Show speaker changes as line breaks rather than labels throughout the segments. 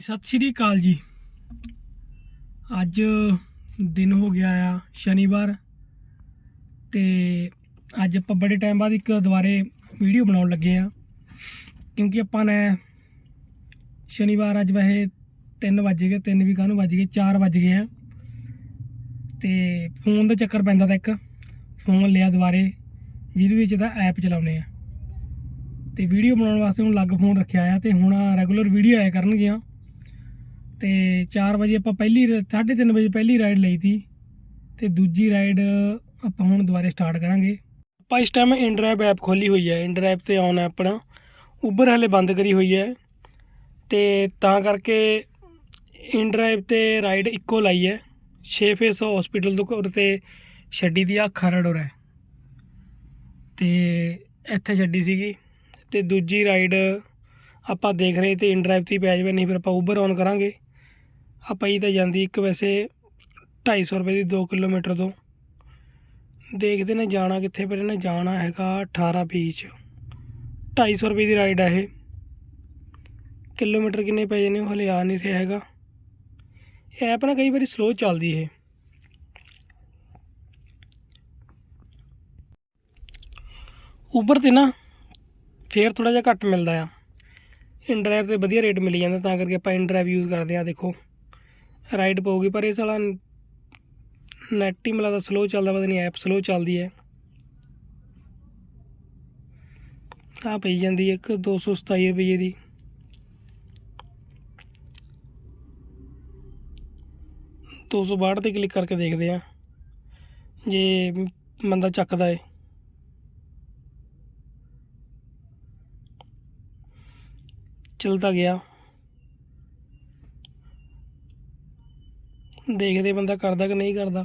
ਸਤਿ ਸ਼੍ਰੀ ਅਕਾਲ ਜੀ। ਅੱਜ ਦਿਨ ਹੋ ਗਿਆ ਆ ਸ਼ਨੀਵਾਰ ਤੇ ਅੱਜ ਆਪਾਂ ਬੜੇ ਟਾਈਮ ਬਾਅਦ ਇੱਕ ਦੁਬਾਰੇ ਵੀਡੀਓ ਬਣਾਉਣ ਲੱਗੇ ਆ। ਕਿਉਂਕਿ ਆਪਾਂ ਨੇ ਸ਼ਨੀਵਾਰ ਅੱਜ ਵੈਸੇ 3 ਵੱਜ ਗਏ 3 ਵੀ ਕਾਹਨੂੰ ਵੱਜ ਗਏ 4 ਵੱਜ ਗਏ ਆ। ਤੇ ਫੋਨ ਦਾ ਚੱਕਰ ਪੈਂਦਾ ਤਾਂ ਇੱਕ ਫੋਨ ਲਿਆ ਦੁਬਾਰੇ, ਜਿਹਦੇ ਵਿੱਚ ਦਾ ਐਪ ਚਲਾਉਨੇ ਆ। ਤੇ ਵੀਡੀਓ ਬਣਾਉਣ ਵਾਸਤੇ ਹੁਣ ਲੱਗ ਫੋਨ ਰੱਖਿਆ ਆ ਤੇ ਹੁਣ ਰੈਗੂਲਰ ਵੀਡੀਓ ਆਇਆ ਕਰਨਗੀਆਂ। ਤੇ 4 ਵਜੇ ਆਪਾਂ ਪਹਿਲੀ 3:30 ਵਜੇ ਪਹਿਲੀ ਰਾਈਡ ਲਈ ਤੀ ਤੇ ਦੂਜੀ ਰਾਈਡ ਆਪਾਂ ਹੁਣ ਦੁਬਾਰੇ ਸਟਾਰਟ ਕਰਾਂਗੇ। ਆਪਾਂ ਇਸ ਟਾਈਮ ਇੰਡਰਾਈਵ ਐਪ ਖੋਲੀ ਹੋਈ ਹੈ। ਇੰਡਰਾਈਵ ਤੇ ਆਨ ਹੈ ਆਪਣਾ। ਉਬਰ ਹਲੇ ਬੰਦ ਕਰੀ ਹੋਈ ਹੈ। ਤੇ ਤਾਂ ਕਰਕੇ ਇੰਡਰਾਈਵ ਤੇ ਰਾਈਡ ਇੱਕੋ ਲਾਈ ਹੈ। 6 ਫੇਸ ਹਸਪੀਟਲ ਤੋਂ ਤੇ ਛੱਡੀ ਦੀ ਆ ਖਰੜ ਉਰ ਹੈ। ਤੇ ਇੱਥੇ ਛੱਡੀ ਸੀਗੀ। ਤੇ ਦੂਜੀ ਰਾਈਡ ਆਪਾਂ ਦੇਖ ਰਹੇ ਤੇ ਇਨਡਰਾਈਵ ਤੇ ਹੀ ਪੈ ਜਾਵੇ, ਨਹੀਂ ਫਿਰ ਆਪਾਂ ਉਬਰ ਔਨ ਕਰਾਂਗੇ। ਆਪਾਂ ਹੀ ਤਾਂ ਜਾਂਦੀ ਇੱਕ ਵੈਸੇ 250 ਰੁਪਏ ਦੀ 2 ਕਿਲੋਮੀਟਰ ਤੋਂ। ਦੇਖਦੇ ਨੇ ਜਾਣਾ ਕਿੱਥੇ, ਪਰ ਇਹਨੇ ਜਾਣਾ ਹੈਗਾ 18 ਪੀਚ 250 ਰੁਪਏ ਦੀ ਰਾਈਡ ਆ ਇਹ। ਕਿਲੋਮੀਟਰ ਕਿੰਨੇ ਪੈ ਜਾਣੇ ਉਹ ਹਲੇ ਆ ਨਹੀਂ ਰਿਹਾ ਹੈਗਾ। ਇਹ ਐਪ ਨਾ ਕਈ ਵਾਰੀ ਸਲੋ ਚੱਲਦੀ ਇਹ। ਉਬਰ ਤੇ ਨਾ ਫੇਰ ਥੋੜਾ ਜਿਹਾ ਘੱਟ ਮਿਲਦਾ ਆ। ਇਨਡਰਾਈਵ ਤੇ ਵਧੀਆ ਰੇਟ ਮਿਲ ਜਾਂਦਾ, ਤਾਂ ਕਰਕੇ ਆਪਾਂ ਇਨਡਰਾਈਵ ਯੂਜ਼ ਕਰਦੇ ਆ, ਦੇਖੋ। ਰਾਈਡ ਪਊਗੀ, ਪਰ ਇਹ ਸਾਲਾ ਨੈਟ ਹੀ ਮਿਲਦਾ ਸਲੋ ਚੱਲਦਾ, ਪਤਾ ਨਹੀਂ ਐਪ ਸਲੋ ਚੱਲਦੀ ਹੈ। ਆ ਪਈ ਜਾਂਦੀ ਹੈ ਇੱਕ 227 ਰੁਪਏ ਦੀ। ਦੋ ਸੌ ਬਾਹਠ ਤੇ ਕਲਿੱਕ ਕਰਕੇ ਦੇਖਦੇ ਆ ਜੇ ਬੰਦਾ ਚੱਕਦਾ ਏ ਚਲਦਾ ਗਿਆ। ਦੇਖਦੇ ਬੰਦਾ ਕਰਦਾ ਕਿ ਨਹੀਂ ਕਰਦਾ।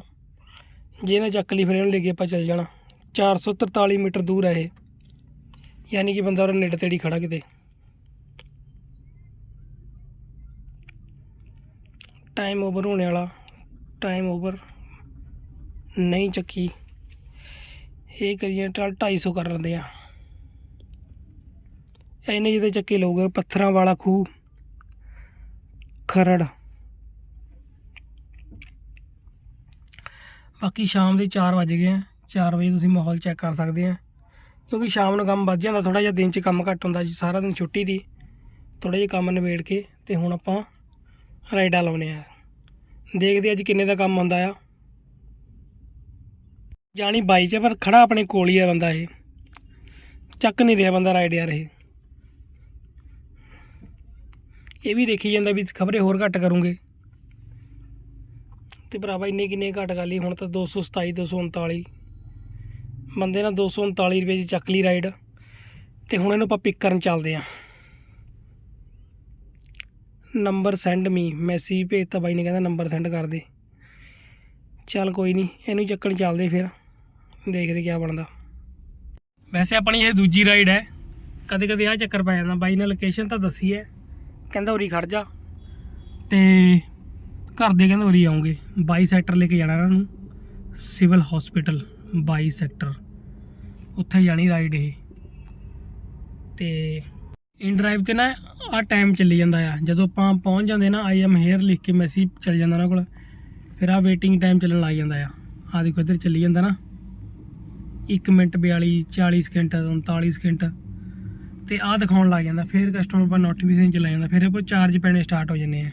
ਜੇ ਇਹਨੇ ਚੱਕ ਲਈ ਫਿਰ ਇਹਨੂੰ ਲੈ ਕੇ ਆਪਾਂ ਚੱਲ ਜਾਣਾ। 443 ਮੀਟਰ ਦੂਰ ਹੈ ਇਹ। ਯਾਨੀ ਕਿ ਬੰਦਾ ਉਹ ਨੇੜੇ ਤੇੜੀ ਖੜਾ ਕਿਤੇ। ਟਾਈਮ ਓਵਰ ਹੋਣੇ ਵਾਲਾ। ਟਾਈਮ ਓਵਰ ਨਹੀਂ ਚੱਕੀ। ਇਹ ਕਰੀਏ ਟਲ 250 ਕਰ ਲੈਂਦੇ ਆ। ਇਹਨੇ ਜਿਹਦੇ ਚੱਕੇ ਲਊਗਾ ਪੱਥਰਾਂ ਵਾਲਾ ਖੂਹ। ਖਰੜ। ਬਾਕੀ ਸ਼ਾਮ ਦੇ 4 ਵਜ ਗਏ ਆ। 4 ਵਜੇ ਤੁਸੀਂ ਮਾਹੌਲ ਚੈੱਕ ਕਰ ਸਕਦੇ ਆ। ਕਿਉਂਕਿ ਸ਼ਾਮ ਨੂੰ ਕੰਮ ਵੱਧ ਜਾਂਦਾ ਥੋੜਾ ਜਿਹਾ ਦਿਨ 'ਚ ਕੰਮ ਘੱਟ ਹੁੰਦਾ ਜੀ, ਸਾਰਾ ਦਿਨ ਛੁੱਟੀ ਦੀ। ਥੋੜਾ ਜਿਹਾ ਕੰਮ ਨਿਬੇੜ ਕੇ ਤੇ ਹੁਣ ਆਪਾਂ ਰਾਈਡਾਂ ਲਾਉਨੇ ਆ। ਦੇਖਦੇ ਅੱਜ ਕਿੰਨੇ ਦਾ ਕੰਮ ਹੁੰਦਾ ਆ। ਜਾਣੀ ਬਾਈ 'ਚ ਪਰ ਖੜਾ ਆਪਣੇ ਕੋਲ ਹੀ ਆ ਬੰਦਾ ਇਹ। ਚੱਕ ਨਹੀਂ ਰਿਹਾ ਬੰਦਾ ਰਾਈਡ ਯਾਰ ਇਹ। ਇਹ ਵੀ ਦੇਖੀ ਜਾਂਦਾ ਵੀ ਖਬਰੇ ਹੋਰ ਘੱਟ ਕਰੂੰਗੇ। ਤੇ ਭਰਾਵਾ ਇੰਨੇ ਕਿੰਨੇ ਘੱਟ ਕਰ ਹੁਣ ਤਾਂ 227 239 ਬੰਦੇ ਨਾਲ 239 ਰੁਪਏ ਦੀ ਚੱਕ ਲਈ ਰਾਈਡ ਤੇ ਹੁਣ ਇਹਨੂੰ ਆਪਾਂ ਪਿਕ ਕਰਨ ਚੱਲਦੇ ਆਂ ਨੰਬਰ ਸੈਂਡ ਮੀ ਮੈਸੇਜ ਭੇਜਤਾ ਬਾਈ ਨੇ, ਕਹਿੰਦਾ ਨੰਬਰ ਸੈਂਡ ਕਰ ਦੇ। ਚੱਲ ਕੋਈ ਨਹੀਂ ਇਹਨੂੰ ਚੱਕਣ ਚੱਲਦੇ ਫਿਰ, ਦੇਖਦੇ ਕੀ ਬਣਦਾ। ਵੈਸੇ ਆਪਣੀ ਇਹ ਦੂਜੀ ਰਾਈਡ ਹੈ ਕਦੇ ਕਦੇ ਆ ਚੱਕਰ ਪੈ ਜਾਂਦਾ, ਬਾਈ ਨੇ ਲੋਕੇਸ਼ਨ ਤਾਂ ਦੱਸੀ ਹੈ, ਕਹਿੰਦਾ ਉਰੀ ਖੜ ਜਾ। ਤੇ ਘਰ ਦੇ ਕਹਿੰਦੇ ਉਰੀ ਆਉਂਗੇ। 22 ਸੈਕਟਰ ਲੈ ਕੇ ਜਾਣਾ ਇਹਨਾਂ ਨੂੰ। ਸਿਵਲ ਹਸਪੀਟਲ 22 ਸੈਕਟਰ ਉੱਥੇ ਜਾਣੀ ਰਾਈਡ ਇਹ। ਤੇ ਇਨ ਡਰਾਈਵ ਤੇ ਨਾ ਆ ਟਾਈਮ ਚੱਲੀ ਜਾਂਦਾ ਆ। ਜਦੋਂ ਆਪਾਂ ਪਹੁੰਚ ਜਾਂਦੇ ਨਾ ਆਈ ਐਮ ਹੇਅਰ ਲਿਖ ਕੇ ਮੈਸੇਜ ਚੱਲ ਜਾਂਦਾ ਉਹਨਾਂ ਕੋਲ। ਫਿਰ ਆ ਵੇਟਿੰਗ ਟਾਈਮ ਚੱਲਣ ਲੱਗ ਜਾਂਦਾ ਆ। ਆ ਦੇਖੋ ਇੱਧਰ ਚੱਲੀ ਜਾਂਦਾ ਨਾ। 1 ਮਿੰਟ 42 40 ਸਕਿੰਟ 39 ਸਕਿੰਟ ਤੇ ਆਹ ਦਿਖਾਉਣ ਲੱਗ ਜਾਂਦਾ। ਫਿਰ ਕਸਟਮਰ ਪਰ ਨੋਟੀਫਿਕੇਸ਼ਨ ਚਲਾ ਜਾਂਦਾ। ਫਿਰ ਉਹ ਚਾਰਜ ਪੈਣੇ ਸਟਾਰਟ ਹੋ ਜਾਂਦੇ ਆ।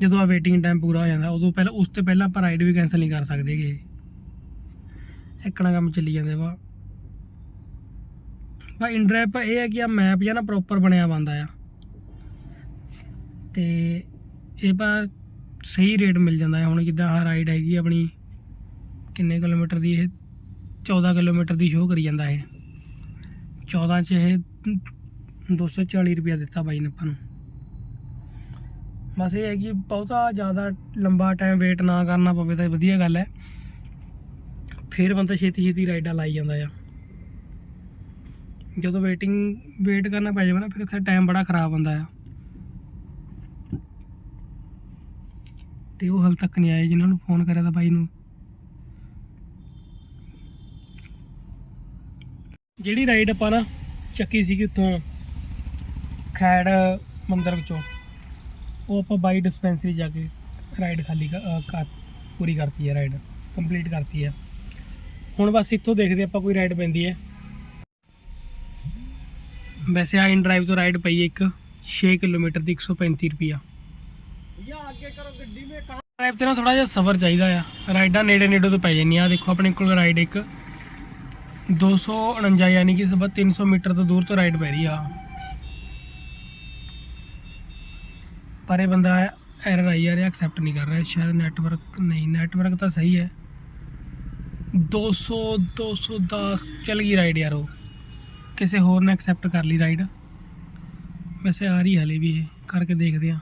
ਜਦੋਂ ਆ ਵੇਟਿੰਗ ਟਾਈਮ ਪੂਰਾ ਹੋ ਜਾਂਦਾ, ਉਦੋਂ ਪਹਿਲਾਂ, ਉਸ ਤੋਂ ਪਹਿਲਾਂ ਆਪਾਂ ਰਾਈਡ ਵੀ ਕੈਨਸਲ ਨਹੀਂ ਕਰ ਸਕਦੇਗੇ ਇੱਕਣਾ ਕੰਮ ਚੱਲੀ ਜਾਂਦੇ ਵਾ ਬਾ ਇਨਡਰਾਈਵ ਇਹ ਹੈ ਕਿ ਆ ਮੈਪ ਜਾਂ ਨਾ ਪ੍ਰੋਪਰ ਬਣਿਆ ਬੰਦਾ ਆ। ਤੇ ਇਹ ਬਾ ਸਹੀ ਰੇਟ ਮਿਲ ਜਾਂਦਾ ਹੈ ਹੁਣ ਜਿੱਦਾਂ ਆਹ ਰਾਈਡ ਹੈਗੀ ਆਪਣੀ, ਕਿੰਨੇ ਕਿਲੋਮੀਟਰ ਦੀ ਇਹ? 14 ਕਿਲੋਮੀਟਰ ਦੀ ਸ਼ੋਅ ਕਰੀ ਜਾਂਦਾ ਇਹ। 14 ਚ ਇਹ 240 ਰੁਪਇਆ ਦਿੱਤਾ ਬਾਈ ਨੇ ਆਪਾਂ ਨੂੰ। ਬਸ ਇਹ ਹੈ ਕਿ ਬਹੁਤਾ ਜ਼ਿਆਦਾ ਲੰਬਾ ਟਾਈਮ ਵੇਟ ਨਾ ਕਰਨਾ ਪਵੇ ਤਾਂ ਵਧੀਆ ਗੱਲ ਹੈ। ਫਿਰ ਬੰਦਾ ਛੇਤੀ ਛੇਤੀ ਰਾਈਡਾਂ ਲਾਈ ਜਾਂਦਾ ਆ। ਜਦੋਂ ਵੇਟਿੰਗ ਵੇਟ ਕਰਨਾ ਪੈ ਜਾਵੇ ਨਾ, ਫਿਰ ਇੱਥੇ ਟਾਈਮ ਬੜਾ ਖਰਾਬ ਹੁੰਦਾ ਆ। ਤੇ ਉਹ ਹਾਲ ਤੱਕ ਨਹੀਂ ਆਏ ਜਿਨ੍ਹਾਂ ਨੂੰ ਫੋਨ ਕਰਿਆ ਤਾਂ ਬਾਈ ਨੂੰ। ਜਿਹੜੀ ਰਾਈਡ ਆਪਾਂ ਨਾ ਚੱਕੀ ਸੀਗੀ ਉੱਥੋਂ ਖੈੜ ਮੰਦਰ ਵਿੱਚੋਂ ਉਹ ਆਪਾਂ ਬਾਈ ਡਿਸਪੈਂਸਰੀ ਜਾ ਕੇ ਰਾਈਡ ਖਾਲੀ ਪੂਰੀ ਕਰਤੀ ਹੈ ਰਾਈਡ ਕੰਪਲੀਟ ਕਰਤੀ ਹੈ। ਹੁਣ ਬਸ ਇੱਥੋਂ ਦੇਖਦੇ ਆਪਾਂ ਕੋਈ ਰਾਈਡ ਪੈਂਦੀ ਹੈ। ਵੈਸੇ ਆ ਇਨ ਡਰਾਈਵ ਤੋਂ ਰਾਈਡ ਪਈ ਇੱਕ 6 ਕਿਲੋਮੀਟਰ ਦੀ 135 ਰੁਪਿਆ
ਯਾ ਅੱਗੇ ਕਰੋ ਗੱਡੀ ਮੇ ਕਾਰ
ਡਰਾਈਵ ਤੇ ਨਾ ਥੋੜਾ ਜਿਹਾ ਸਫ਼ਰ ਚਾਹੀਦਾ ਆ। ਰਾਈਡਾਂ ਨੇੜੇ ਨੇੜੇ ਤੋਂ ਪੈ ਜਾਂਦੀਆਂ। ਆ ਦੇਖੋ ਆਪਣੇ ਕੋਲ ਰਾਈਡ ਇੱਕ 249 ਯਾਨੀ ਕਿ ਸਭ 300 ਮੀਟਰ ਤੋਂ ਦੂਰ ਤੋਂ ਰਾਈਡ ਪੈ ਰਹੀ ਆ। ਪਰ ਇਹ ਬੰਦਾ ਐਰਰ ਆਈ ਜਾ ਰਿਹਾ ਐਕਸੈਪਟ ਨਹੀਂ ਕਰ ਰਿਹਾ, ਸ਼ਾਇਦ ਨੈਟਵਰਕ ਨਹੀਂ ਨੈਟਵਰਕ ਤਾਂ ਸਹੀ ਹੈ। 200 210 ਚੱਲ ਗਈ ਰਾਈਡ ਯਾਰ ਉਹ। ਕਿਸੇ ਹੋਰ ਨੇ ਐਕਸੈਪਟ ਕਰ ਲਈ ਰਾਈਡ ਵੈਸੇ ਆ ਰਹੀ ਹਲੇ ਵੀ ਇਹ, ਕਰਕੇ ਦੇਖਦੇ ਆ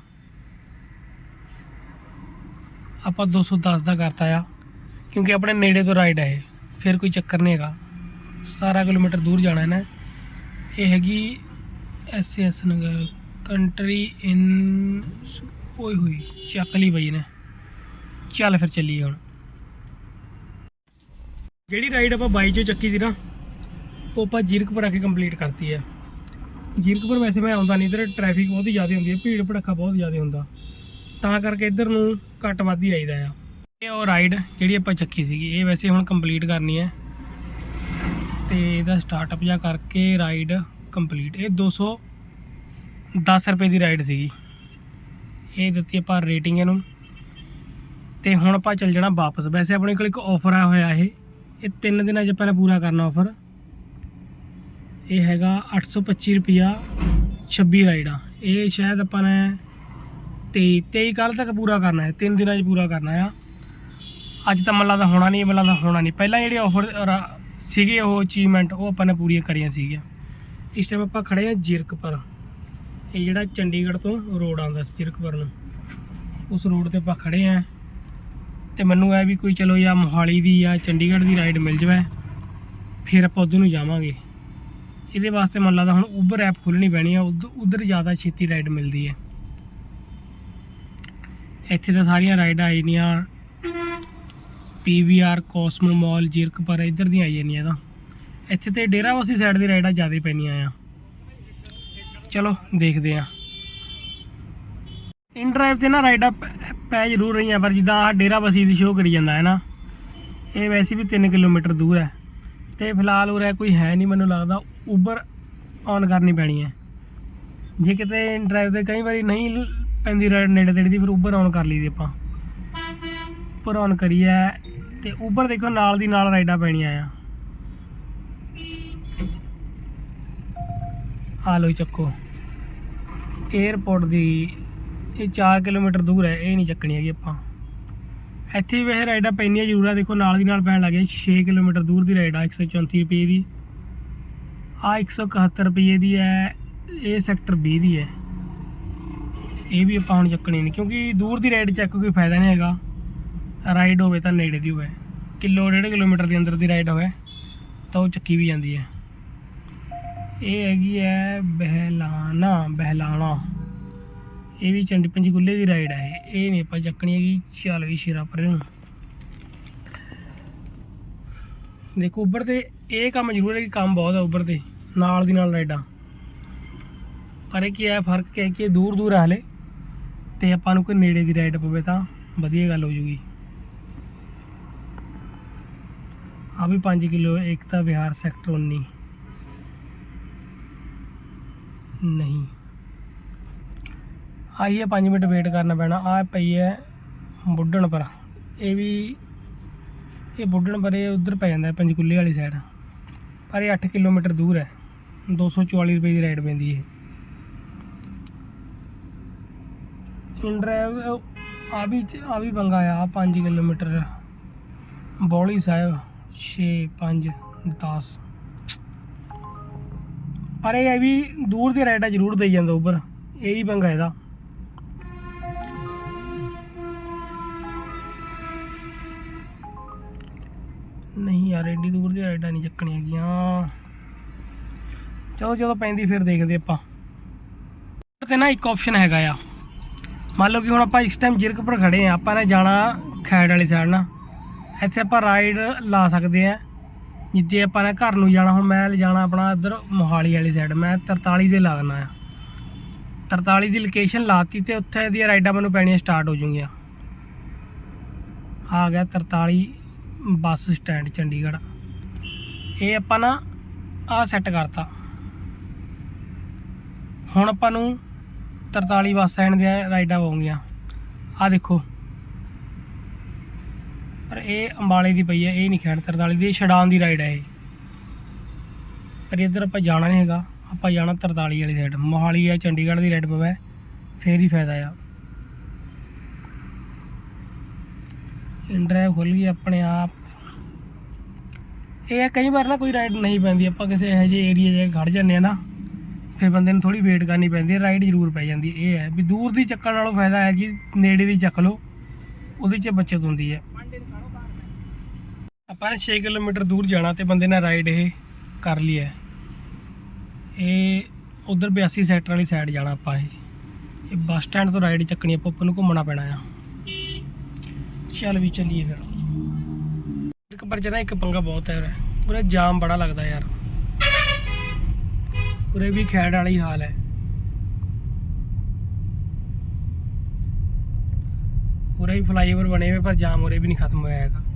ਆਪਾਂ 210 ਦਾ ਕਰਤਾ ਆ, ਕਿਉਂਕਿ ਆਪਣੇ ਨੇੜੇ ਤੋਂ ਰਾਈਡ ਹੈ ਇਹ, ਫਿਰ ਕੋਈ ਚੱਕਰ ਨਹੀਂ ਹੈਗਾ। 17 ਕਿਲੋਮੀਟਰ ਦੂਰ ਜਾਣਾ ਹੈ ਨਾ ਇਹ ਹੈਗੀ ਐਸ ਨਗਰ ਕੰਟਰੀ ਇਨ ਓਏ ਹੋਈ ਚੱਕ ਲਈ ਬਈ ਨੇ ਚੱਲ ਫਿਰ ਚੱਲੀਏ ਹੁਣ। ਜਿਹੜੀ ਰਾਈਡ ਆਪਾਂ ਬਾਈ ਚੋਂ ਚੱਕੀ ਸੀ ਨਾ, ਉਹ ਆਪਾਂ ਜੀਰਕਪੁਰ ਆ ਕੇ ਕੰਪਲੀਟ ਕਰਤੀ ਹੈ ਜੀਰਕਪੁਰ ਵੈਸੇ ਮੈਂ ਆਉਂਦਾ ਨਹੀਂ, ਇੱਧਰ ਟ੍ਰੈਫਿਕ ਬਹੁਤ ਹੀ ਜ਼ਿਆਦਾ ਹੁੰਦੀ ਹੈ ਭੀੜ ਭੜੱਕਾ ਬਹੁਤ ਜ਼ਿਆਦਾ ਹੁੰਦਾ। ਤਾਂ ਕਰਕੇ ਇੱਧਰ ਨੂੰ ਘੱਟ ਵੱਧ ਹੀ ਆਈਦਾ ਆ। ਇਹ ਉਹ ਰਾਈਡ ਜਿਹੜੀ ਆਪਾਂ ਚੱਕੀ ਸੀਗੀ, ਇਹ ਵੈਸੇ ਹੁਣ ਕੰਪਲੀਟ ਕਰਨੀ ਹੈ ਤੇ ਇਹਦਾ ਸਟਾਰਟਅਪ ਜਾ ਕਰਕੇ ਰਾਈਡ ਕੰਪਲੀਟ ਇਹ 210 ਰੁਪਏ ਦੀ ਰਾਈਡ ਸੀਗੀ। ਇਹ ਦਿੱਤੀ ਆਪਾਂ ਰੇਟਿੰਗ ਇਹਨੂੰ। ਤੇ ਹੁਣ ਆਪਾਂ ਚੱਲ ਜਾਣਾ ਵਾਪਸ। ਵੈਸੇ ਆਪਣੇ ਕੋਲ ਇੱਕ ਆਫਰ ਆਇਆ ਹੋਇਆ ਇਹ। ਇਹ ਤਿੰਨ ਦਿਨਾਂ 'ਚ ਆਪਾਂ ਨੇ ਪੂਰਾ ਕਰਨਾ ਆਫਰ ਇਹ ਹੈਗਾ 825 ਰੁਪਿਆ 26 ਰਾਈਡਾਂ ਇਹ ਸ਼ਾਇਦ ਆਪਾਂ ਨੇ 23 23 ਕੱਲ ਤੱਕ ਪੂਰਾ ਕਰਨਾ ਹੈ। ਤਿੰਨ ਦਿਨਾਂ 'ਚ ਪੂਰਾ ਕਰਨਾ ਆ। ਅੱਜ ਤਾਂ ਮੱਲਾ ਦਾ ਹੋਣਾ ਨਹੀਂ ਮੱਲਾ ਦਾ ਹੋਣਾ ਨਹੀਂ। ਪਹਿਲਾਂ ਜਿਹੜੇ ਆਫਰ ਸੀਗੇ ਉਹ ਅਚੀਵਮੈਂਟ ਉਹ ਆਪਾਂ ਨੇ ਪੂਰੀਆਂ ਕਰੀਆਂ ਸੀਗੀਆਂ। ਇਸ ਟਾਈਮ ਆਪਾਂ ਖੜੇ ਆ ਜਿਰਕਪੁਰ। ਇਹ ਜਿਹੜਾ ਚੰਡੀਗੜ੍ਹ ਤੋਂ ਰੋਡ ਆਉਂਦਾ ਸੀ ਜਿਰਕਪੁਰ ਨੂੰ ਉਸ ਰੋਡ ਤੇ ਆਪਾਂ ਖੜੇ ਆ ਤੇ ਮੈਨੂੰ ਇਹ ਵੀ ਕੋਈ ਚਲੋ ਜਾਂ ਮੋਹਾਲੀ ਦੀ ਜਾਂ ਚੰਡੀਗੜ੍ਹ ਦੀ ਰਾਈਡ ਮਿਲ ਜਾਵੇ, ਫਿਰ ਆਪਾਂ ਉਧਰ ਨੂੰ ਜਾਵਾਂਗੇ। ਇਹਦੇ ਵਾਸਤੇ ਮੈਨੂੰ ਲੱਗਦਾ ਹੁਣ ਉਬਰ ਐਪ ਖੋਲਣੀ ਪੈਣੀ ਆ ਉਧਰ ਜ਼ਿਆਦਾ ਛੇਤੀ ਰਾਈਡ ਮਿਲਦੀ ਹੈ। ਇੱਥੇ ਤਾਂ ਸਾਰੀਆਂ ਰਾਈਡਾਂ ਆਈ ਨੀਆਂ ਪੀਵੀਆਰ ਕੋਸਮੋ ਮਾਲ ਜਿਰਕਪੁਰ, ਇੱਧਰ ਦੀਆਂ ਆਈ ਜਾਂਦੀਆਂ ਤਾਂ। ਇੱਥੇ ਤੇ ਡੇਰਾਵਾਸੀ ਸਾਈਡ ਦੀ ਰਾਈਡਾਂ ਜ਼ਿਆਦਾ ਪੈਣੀਆਂ ਆ। ਚਲੋ, ਦੇਖਦੇ ਆ ਇਨ ਡਰਾਈਵ ਤੇ ਨਾ ਰਾਈਡਾਂ ਪੈ- ਪੈ ਜ਼ਰੂਰ ਰਹੀਆਂ, ਪਰ ਜਿੱਦਾਂ ਡੇਰਾ ਬਸੀ ਦੀ ਸ਼ੋਅ ਕਰੀ ਜਾਂਦਾ ਹੈ ਨਾ, ਇਹ ਵੈਸੇ ਵੀ 3 ਕਿਲੋਮੀਟਰ ਦੂਰ ਹੈ। ਤੇ ਫਿਲਹਾਲ ਉਰੇ ਕੋਈ ਹੈ ਨਹੀਂ, ਮੈਨੂੰ ਲੱਗਦਾ ਉਬਰ ਔਨ ਕਰਨੀ ਪੈਣੀ ਹੈ। ਜੇ ਕਿਤੇ ਇਨ ਡਰਾਈਵ ਤੇ ਕਈ ਵਾਰੀ ਨਹੀਂ ਪੈਂਦੀ ਰਾਈਡ ਨੇੜੇ ਤੇੜੇ ਦੀ, ਫਿਰ ਉਬਰ ਔਨ ਕਰ ਲਈਦੀ ਆਪਾਂ। ਉਬਰ ਔਨ ਕਰੀਏ ਤੇ ਉਬਰ ਦੇਖੋ ਨਾਲ ਦੀ ਨਾਲ ਰਾਈਡਾਂ ਪੈਣੀਆਂ ਆ। ਆ ਲੋ ਚੱਕੋ। 에어ਪੋਰਟ ਦੀ ਇਹ 4 ਕਿਲੋਮੀਟਰ ਦੂਰ ਹੈ, ਇਹ ਨਹੀਂ ਚੱਕਣੀ ਹੈਗੀ ਆਪਾਂ। ਇੱਥੇ ਵੀ ਵੈਸੇ ਰਾਈਡਾਂ ਪੈਣੀਆਂ ਜ਼ਰੂਰ ਆ, ਦੇਖੋ ਨਾਲ ਦੀ ਨਾਲ ਪੈਣ ਲੱਗੇ 6 ਕਿਲੋਮੀਟਰ ਦੂਰ ਦੀ ਰਾਈਡ ਆ 134 ਰੁਪਏ ਦੀ। ਆ 171 ਰੁਪਏ ਦੀ ਹੈ, ਇਹ ਸੈਕਟਰ 20 ਦੀ ਹੈ। ਇਹ ਵੀ ਆਪਾਂ ਹੁਣ ਚੱਕਣੀ ਨਹੀਂ, ਕਿਉਂਕਿ ਦੂਰ ਦੀ ਰਾਈਡ ਚੱਕ ਕੋਈ ਫਾਇਦਾ ਨਹੀਂ ਹੈਗਾ। ਰਾਈਡ ਹੋਵੇ ਤਾਂ ਨੇੜੇ ਦੀ ਹੋਵੇ। ਕਿਲੋ, ਡੇਢ ਕਿਲੋਮੀਟਰ ਦੇ ਅੰਦਰ ਦੀ ਰਾਈਡ ਹੋਵੇ, ਤਾਂ ਉਹ ਚੱਕੀ ਵੀ ਜਾਂਦੀ ਹੈ। ਇਹ ਹੈਗੀ ਹੈ ਬਹਿਲਾਣਾ ਬਹਿਲਾਣਾ। ਇਹ ਵੀ ਚੰਡੀ ਪੰਜਗੁੱਲੇ ਦੀ ਰਾਈਡ ਹੈ ਇਹ। ਨਹੀਂ ਆਪਾਂ ਚੱਕਣੀ ਹੈਗੀ ਚੱਲ ਵੀ ਸ਼ੇਰਾ ਪਰੇ ਨੂੰ। ਦੇਖੋ ਉੱਬਰ ਤੇ ਇਹ ਕੰਮ ਜ਼ਰੂਰ ਹੈ ਕਿ ਕੰਮ ਬਹੁਤ ਹੈ ਉੱਬਰ ਤੇ। ਨਾਲ ਦੀ ਨਾਲ ਰਾਈਡਾਂ ਪਰ ਇਹ ਕੀ ਹੈ, ਫ਼ਰਕ ਕੀ ਹੈ ਕਿ ਇਹ ਦੂਰ ਦੂਰ ਆ ਹਲੇ। ਤੇ ਆਪਾਂ ਨੂੰ ਕੋਈ ਨੇੜੇ ਦੀ ਰਾਈਡ ਪਵੇ ਤਾਂ ਵਧੀਆ ਗੱਲ ਹੋ ਜੂਗੀ। ਆ ਵੀ 5 ਕਿਲੋ ਏਕਤਾ ਵਿਹਾਰ ਸੈਕਟਰ 19 ਨਹੀਂ। ਆਈ ਹੈ 5 ਮਿੰਟ ਵੇਟ ਕਰਨਾ ਪੈਣਾ। ਆ ਪਈ ਹੈ ਬੁੱਢਣ ਪਰ। ਇਹ ਵੀ, ਇਹ ਬੁੱਢਣ ਪਰ ਇਹ ਉਧਰ ਪੈ ਜਾਂਦਾ ਹੈ ਪੰਜਕੁੱਲੇ ਵਾਲੀ ਸਾਈਡ ਪਰ ਇਹ 8 ਕਿਲੋਮੀਟਰ ਦੂਰ ਹੈ 244 ਰੁਪਏ ਦੀ ਰਾਈਡ ਪੈਂਦੀ ਹੈ ਇਨ ਡਰਾਈਵ ਆ ਵੀ ਆ ਵੀ ਪੰਗਾ ਆ 5 ਕਿਲੋਮੀਟਰ। ਬੌਲੀ ਸਾਹਿਬ 6 5 10 ਪਰ ਇਹ ਹੈ ਵੀ ਦੂਰ ਦੀ ਰਾਈਡਾਂ ਜ਼ਰੂਰ ਦੇਈ ਜਾਂਦਾ ਉੱਪਰ। ਇਹੀ ਹੀ ਪੰਗਾ ਇਹਦਾ। ਨਹੀਂ ਯਾਰ ਏਡੀ ਦੂਰ ਦੀ ਰਾਈਡਾਂ ਨਹੀਂ ਚੱਕਣੀਆਂ ਹੈਗੀਆਂ। ਚਲੋ, ਜਦੋਂ ਪੈਂਦੀ ਫਿਰ ਦੇਖਦੇ ਆਪਾਂ। ਤੇ ਨਾ ਇੱਕ ਆਪਸ਼ਨ ਹੈਗਾ ਆ। ਮੰਨ ਲਓ ਕਿ ਹੁਣ ਆਪਾਂ ਇਸ ਟਾਈਮ ਜਿਰਕਪੁਰ ਖੜੇ ਆ, ਆਪਾਂ ਨੇ ਜਾਣਾ ਖੈੜ ਵਾਲੀ ਸਾਈਡ ਨਾ। ਇੱਥੇ ਆਪਾਂ ਰਾਈਡ ਲਾ ਸਕਦੇ ਆ। ਜਿੱਦੇ ਆਪਾਂ ਨੇ ਘਰ ਨੂੰ ਜਾਣਾ, ਹੁਣ ਮੈਂ ਜਾਣਾ ਆਪਣਾ ਇੱਧਰ ਮੋਹਾਲੀ ਵਾਲੀ ਸਾਈਡ ਮੈਂ 43 ਦੇ ਲਾ ਦੇਣਾ ਆ 43 ਦੀ ਲੋਕੇਸ਼ਨ ਲਾਤੀ ਤੇ ਉੱਥੇ ਦੀਆਂ ਰਾਈਡਾਂ ਮੈਨੂੰ ਪੈਣੀਆਂ ਸਟਾਰਟ ਹੋ ਜੂਗੀਆਂ ਆ ਗਿਆ 43 ਬੱਸ ਸਟੈਂਡ ਚੰਡੀਗੜ੍ਹ। ਇਹ ਆਪਾਂ ਨਾ ਆ ਸੈੱਟ ਕਰਤਾ। ਹੁਣ ਆਪਾਂ ਨੂੰ 43 ਬੱਸ ਸਟੈਂਡ ਦੀਆਂ ਰਾਈਡਾਂ ਪਾਉਂਗੀਆਂ ਆ ਦੇਖੋ। ਪਰ ਇਹ ਅੰਬਾਲੇ ਦੀ ਪਈ ਹੈ, ਇਹ ਨਹੀਂ ਖੈਣ 43 ਦੀ, ਇਹ ਛਡਾਨ ਦੀ ਰਾਈਡ ਹੈ ਇਹ। ਪਰ ਇੱਧਰ ਆਪਾਂ ਜਾਣਾ ਨਹੀਂ ਹੈਗਾ, ਆਪਾਂ ਜਾਣਾ 43 ਵਾਲੀ ਸਾਈਡ ਮੋਹਾਲੀ ਆ ਚੰਡੀਗੜ੍ਹ ਦੀ ਰਾਈਡ ਪਵੇ, ਫੇਰ ਹੀ ਫਾਇਦਾ ਆ। ਇੰਡਰਾਈਵ ਖੁੱਲ ਗਈ ਆਪਣੇ ਆਪ। ਇਹ ਆ ਕਈ ਵਾਰ ਨਾ ਕੋਈ ਰਾਈਡ ਨਹੀਂ ਪੈਂਦੀ, ਆਪਾਂ ਕਿਸੇ ਇਹੋ ਜਿਹੇ ਏਰੀਆ 'ਚ ਖੜ ਜਾਂਦੇ ਆ ਨਾ, ਫਿਰ ਬੰਦੇ ਨੂੰ ਥੋੜੀ ਵੇਟ ਕਰਨੀ ਪੈਂਦੀ ਹੈ ਰਾਈਡ ਜ਼ਰੂਰ ਪੈ ਜਾਂਦੀ ਇਹ ਹੈ ਵੀ ਦੂਰ ਦੀ ਚੱਕਣ ਨਾਲੋਂ ਫਾਇਦਾ ਹੈ ਕਿ ਨੇੜੇ ਦੀ ਚੱਕ ਲਓ, ਉਹਦੇ 'ਚ ਬੱਚਤ ਹੁੰਦੀ ਹੈ। ਆਪਾਂ ਨੇ 6 ਕਿਲੋਮੀਟਰ ਦੂਰ ਜਾਣਾ ਤੇ ਬੰਦੇ ਨੇ ਰਾਈਡ ਇਹ ਕਰ ਲਈ ਹੈ। ਇਹ ਉਧਰ 82 ਸੈਕਟਰ ਵਾਲੀ ਸਾਈਡ ਜਾਣਾ ਆਪਾਂ ਇਹ। ਇਹ ਬੱਸ ਸਟੈਂਡ ਤੋਂ ਰਾਈਡ ਚੱਕਣੀ ਆਪਾਂ ਉੱਪਰ ਨੂੰ ਘੁੰਮਣਾ ਪੈਣਾ ਆ। ਚੱਲ ਵੀ ਚੱਲੀਏ ਫਿਰ। ਇੱਕ ਪਰ ਜਨਾ ਇੱਕ ਪੰਗਾ ਬਹੁਤ ਹੈ ਉਰੇ ਜਾਮ ਬੜਾ ਲੱਗਦਾ ਯਾਰ। ਉਰੇ ਵੀ ਖੈੜ ਵਾਲੀ ਹਾਲ ਹੈ। ਉਰੇ ਵੀ ਫਲਾਈਓਵਰ ਬਣੇ ਹੋਏ, ਪਰ ਜਾਮ ਉਰੇ ਵੀ ਨਹੀਂ ਖਤਮ ਹੋਇਆ ਹੈਗਾ।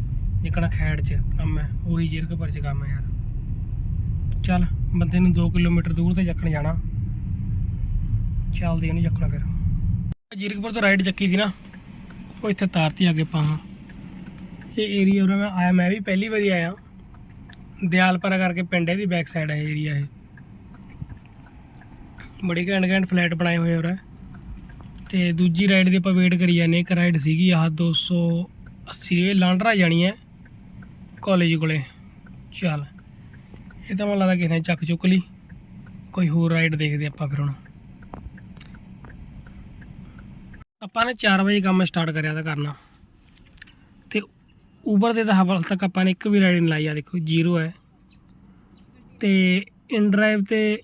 ਨਿਕਣਾ ਖੈੜ 'ਚ ਕੰਮ ਹੈ, ਉਹੀ ਜੀਰਕਪੁਰ 'ਚ ਕੰਮ ਹੈ ਯਾਰ। ਚੱਲ, ਬੰਦੇ ਨੂੰ 2 ਕਿਲੋਮੀਟਰ ਦੂਰ ਤੇ ਚੱਕਣ ਜਾਣਾ। ਚੱਲਦੇ ਇਹਨੂੰ ਚੱਕਣਾ ਫਿਰ। ਜੀਰਕਪੁਰ ਤੋਂ ਰਾਈਡ ਚੱਕੀ ਸੀ ਨਾ, ਉਹ ਇੱਥੇ ਤਾਰਤੀ ਅੱਗੇ ਪਾਹਾਂ ਇਹ ਏਰੀਆ ਉਰੇ ਮੈਂ ਆਇਆ, ਮੈਂ ਵੀ ਪਹਿਲੀ ਵਾਰੀ ਆਇਆ। ਦਿਆਲਪਰਾ ਕਰਕੇ ਪਿੰਡ ਇਹਦੀ ਦੀ ਬੈਕ ਸਾਈਡ ਹੈ ਏਰੀਆ ਇਹ। ਬੜੇ ਘੈਂਟ ਘੈਂਟ ਫਲੈਟ ਬਣਾਏ ਹੋਏ ਉਰੇ। ਤੇ ਦੂਜੀ ਰਾਈਡ ਦੀ ਆਪਾਂ ਵੇਟ ਕਰੀ ਜਾਂਦੇ ਇੱਕ ਰਾਈਡ ਸੀਗੀ ਆਹ 280 ਇਹ ਲਾਂਡਰਾ ਜਾਣੀ ਹੈ। ਕਾਲਜ ਕੋਲੇ। ਚੱਲ, ਇਹ ਤਾਂ ਮੈਨੂੰ ਲੱਗਦਾ ਕਿਸੇ ਨੇ ਚੱਕ ਚੁੱਕ ਲਈ। ਕੋਈ ਹੋਰ ਰਾਈਡ ਦੇਖਦੇ ਆਪਾਂ ਫਿਰ ਹੁਣ। ਆਪਾਂ ਨੇ 4 ਵਜੇ ਕੰਮ ਸਟਾਰਟ ਕਰਿਆ ਤਾਂ ਕਰਨਾ। ਤੇ ਉਬਰ ਦੇ ਤਾਂ ਹਵਲ ਤੱਕ ਆਪਾਂ ਨੇ ਇੱਕ ਵੀ ਰਾਈਡ ਨਹੀਂ ਲਾਈ। ਆ ਦੇਖੋ ਜ਼ੀਰੋ ਹੈ। ਤੇ ਇਨ ਡਰਾਈਵ ਤੇ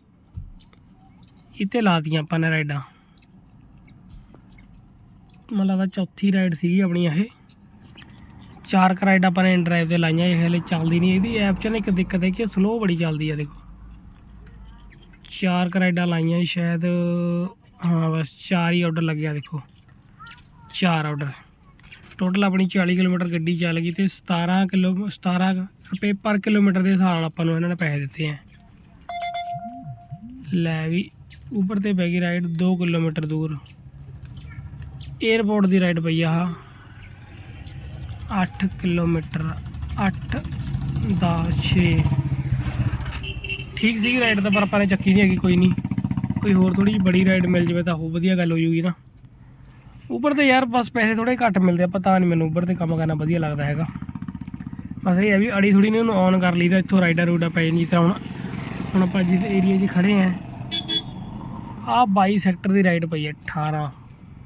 ਇੱਥੇ ਲਾਤੀਆਂ ਆਪਾਂ ਨੇ ਰਾਈਡਾਂ ਮੈਨੂੰ ਲੱਗਦਾ ਚੌਥੀ ਰਾਈਡ ਸੀਗੀ ਆਪਣੀ ਇਹ। ਚਾਰ ਕੁ ਰਾਈਡ ਆਪਾਂ ਨੇ ਇਨ ਡਰਾਈਵ ਤੇ ਲਾਈਆਂ, ਇਹ ਹਲੇ ਚੱਲਦੀ ਨਹੀਂ ਇਹਦੀ। ਐਪ 'ਚ ਨਾ ਇੱਕ ਦਿੱਕਤ ਹੈ ਕਿ ਸਲੋ ਬੜੀ ਚੱਲਦੀ ਹੈ ਦੇਖੋ। ਚਾਰ ਕੁ ਲਾਈਆਂ ਸ਼ਾਇਦ, ਹਾਂ, ਬਸ ਚਾਰ ਹੀ ਆਰਡਰ ਲੱਗਿਆ, ਦੇਖੋ। ਚਾਰ ਆਰਡਰ ਟੋਟਲ ਆਪਣੀ 40 ਕਿਲੋਮੀਟਰ ਗੱਡੀ ਚੱਲ ਗਈ ਤੇ 17 ਕਿਲੋ 17 ਰੁਪਏ ਪਰ ਕਿਲੋਮੀਟਰ ਦੇ ਹਿਸਾਬ ਨਾਲ ਆਪਾਂ ਨੂੰ ਇਹਨਾਂ ਨੇ ਪੈਸੇ ਦਿੱਤੇ ਆ। ਲੈ ਵੀ, ਉੱਪਰ ਤੇ ਪੈ ਗਈ ਰਾਈਡ 2 ਕਿਲੋਮੀਟਰ ਦੂਰ। 에어ਪੋਰਟ ਦੀ ਰਾਈਡ ਪਈ ਆ ਆਹ। 8 ਕਿਲੋਮੀਟਰ 8 ਦਾ 6 ਠੀਕ ਸੀ ਰਾਈਡ ਤਾਂ, ਪਰ ਆਪਾਂ ਨੇ ਚੱਕੀ ਨਹੀਂ ਹੈਗੀ, ਕੋਈ ਨਹੀਂ ਕੋਈ ਹੋਰ ਥੋੜੀ ਜਿਹੀ ਬੜੀ ਰਾਈਡ ਮਿਲ ਜਾਵੇ ਤਾਂ ਹੋਰ ਵਧੀਆ ਗੱਲ ਹੋ ਜੂਗੀ ਨਾ। ਉਬਰ ਤੇ ਯਾਰ ਬਸ ਪੈਸੇ ਥੋੜੇ ਘੱਟ ਮਿਲਦੇ ਆ, ਪਤਾ ਨਹੀਂ ਮੈਨੂੰ ਉਬਰ ਤੇ ਕੰਮ ਕਰਨਾ ਵਧੀਆ ਲੱਗਦਾ ਹੈਗਾ। ਬਸ ਇਹ ਹੈ ਵੀ ਅੜੀ ਥੋੜੀ ਨੇ ਉਹਨੂੰ ਔਨ ਕਰ ਲਈਦਾ, ਇੱਥੋਂ ਰਾਈਡਰ ਰੂਡਾ ਪੈ ਜਾਂਦੀ ਤਾਂ ਹੁਣ ਹੁਣ ਆਪਾਂ ਜਿਸ ਏਰੀਆ 'ਚ ਖੜੇ ਆ। ਆ 22 ਸੈਕਟਰ ਦੀ ਰਾਈਡ ਪਈ ਹੈ 18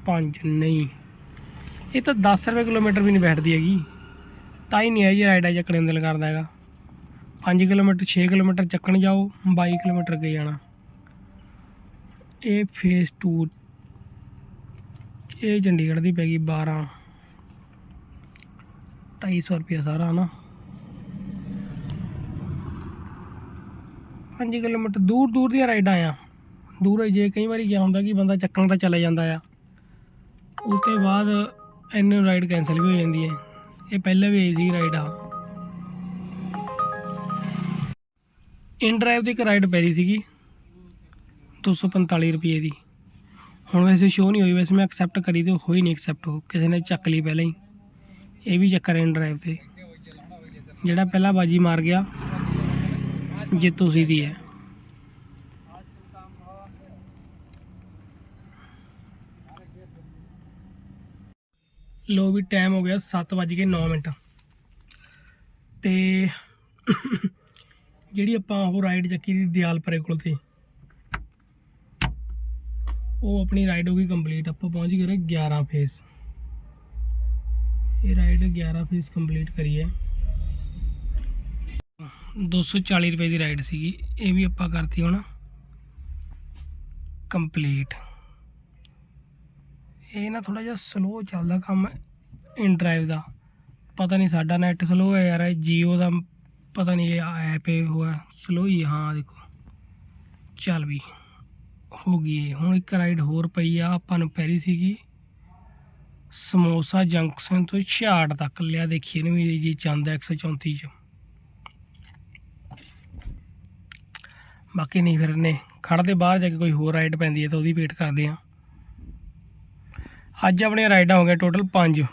5 ਨਹੀਂ। ਇਹ ਤਾਂ 10 ਰੁਪਏ ਕਿਲੋਮੀਟਰ ਵੀ ਨਹੀਂ ਬੈਠਦੀ ਹੈਗੀ। ਤਾਂ ਹੀ ਨਹੀਂ ਹੈ ਜੀ ਰਾਈਡ ਆ ਚੱਕਣੇ ਦਿਲ ਕਰਦਾ ਹੈਗਾ। 5 ਕਿਲੋਮੀਟਰ 6 ਕਿਲੋਮੀਟਰ ਚੱਕਣ ਜਾਓ 22 ਕਿਲੋਮੀਟਰ ਅੱਗੇ ਜਾਣਾ। ਇਹ ਫੇਸ 2 ਇਹ ਚੰਡੀਗੜ੍ਹ ਦੀ ਪੈ ਗਈ 12 250 ਰੁਪਏ ਸਾਰਾ ਨਾ 5 ਕਿਲੋਮੀਟਰ, ਦੂਰ ਦੂਰ ਦੀਆਂ ਰਾਈਡਾਂ ਆ। ਦੂਰ ਜੇ ਕਈ ਵਾਰੀ ਗਿਆ ਹੁੰਦਾ ਕਿ ਬੰਦਾ ਚੱਕਣ ਤਾਂ ਚਲਾ ਜਾਂਦਾ ਆ। ਉਸ ਤੋਂ ਬਾਅਦ ਇਹਨੂੰ ਰਾਈਡ ਕੈਨਸਲ ਵੀ ਹੋ ਜਾਂਦੀ ਹੈ। ਇਹ ਪਹਿਲਾਂ ਵੀ ਆਈ ਸੀ ਰਾਈਡ ਆ। ਇਨ ਡਰਾਈਵ ਦੀ ਇੱਕ ਰਾਈਡ ਪੈ ਰਹੀ ਸੀਗੀ 245 ਰੁਪਏ ਦੀ। ਹੁਣ ਵੈਸੇ ਸ਼ੋ ਨਹੀਂ ਹੋਈ, ਵੈਸੇ ਮੈਂ ਐਕਸੈਪਟ ਕਰੀ ਤੇ ਹੋਈ ਨਹੀਂ ਐਕਸੈਪਟ ਹੋ ਕਿਸੇ ਨੇ ਚੱਕ ਲਈ ਪਹਿਲਾਂ ਹੀ। ਇਹ ਵੀ ਚੱਕਰ ਇਨ ਡਰਾਈਵ ਤੇ। ਜਿਹੜਾ ਪਹਿਲਾਂ ਬਾਜੀ ਮਾਰ ਗਿਆ, ਜਿੱਤ ਉਸੀ ਦੀ ਹੈ। ਲੋ ਵੀ ਟਾਈਮ ਹੋ ਗਿਆ 7:09 ਮਿੰਟ। ਤੇ ਜਿਹੜੀ ਆਪਾਂ ਉਹ ਰਾਈਡ ਚੱਕੀ ਦੀ ਦਿਆਲਪੁਰੇ ਕੋਲ ਤੇ, ਉਹ ਆਪਣੀ ਰਾਈਡ ਹੋ ਗਈ ਕੰਪਲੀਟ ਆਪਾਂ ਪਹੁੰਚ ਗਏ ਉਰੇ 11 ਫੇਸ ਇਹ ਰਾਈਡ 11 ਫੇਸ ਕੰਪਲੀਟ ਕਰੀ ਹੈ। 240 ਰੁਪਏ ਦੀ ਰਾਈਡ ਸੀਗੀ, ਇਹ ਵੀ ਆਪਾਂ ਕਰਤੀ ਹੁਣ ਕੰਪਲੀਟ ਇਹ ਨਾ ਥੋੜਾ ਜਿਹਾ ਸਲੋ ਚੱਲਦਾ ਕੰਮ ਇਨ ਡਰਾਈਵ ਦਾ। ਪਤਾ ਨਹੀਂ ਸਾਡਾ ਨੈਟ ਸਲੋ ਹੈ ਯਾਰ ਜੀਓ ਦਾ ਪਤਾ ਨਹੀਂ ਇਹ ਐਪ ਹੈ ਹੋਇਆ। ਸਲੋ ਹੀ ਹਾਂ ਦੇਖੋ। ਚੱਲ ਵੀ, ਹੋ ਗਈ ਹੁਣ ਇੱਕ ਰਾਈਡ ਹੋਰ ਪਈ ਆ, ਆਪਾਂ ਨੂੰ ਪੈਰੀ ਸੀਗੀ। ਸਮੋਸਾ ਜੰਕਸ਼ਨ ਤੋਂ ਛਾੜ ਤੱਕ ਲਿਆ, ਦੇਖੀਏ ਇਹਨੂੰ ਵੀ, ਜੀ ਚੰਦ 134 ਚ। ਬਾਕੀ ਨਹੀਂ ਫਿਰ ਨੇ ਖੜਦੇ ਬਾਹਰ ਜਾ ਕੇ ਕੋਈ ਹੋਰ ਰਾਈਡ ਪੈਂਦੀ ਹੈ ਤਾਂ ਉਹਦੀ ਵੇਟ ਕਰਦੇ ਆ ਅੱਜ ਆਪਣੀਆਂ ਰਾਈਡਾਂ ਹੋ ਗਈਆਂ ਟੋਟਲ 5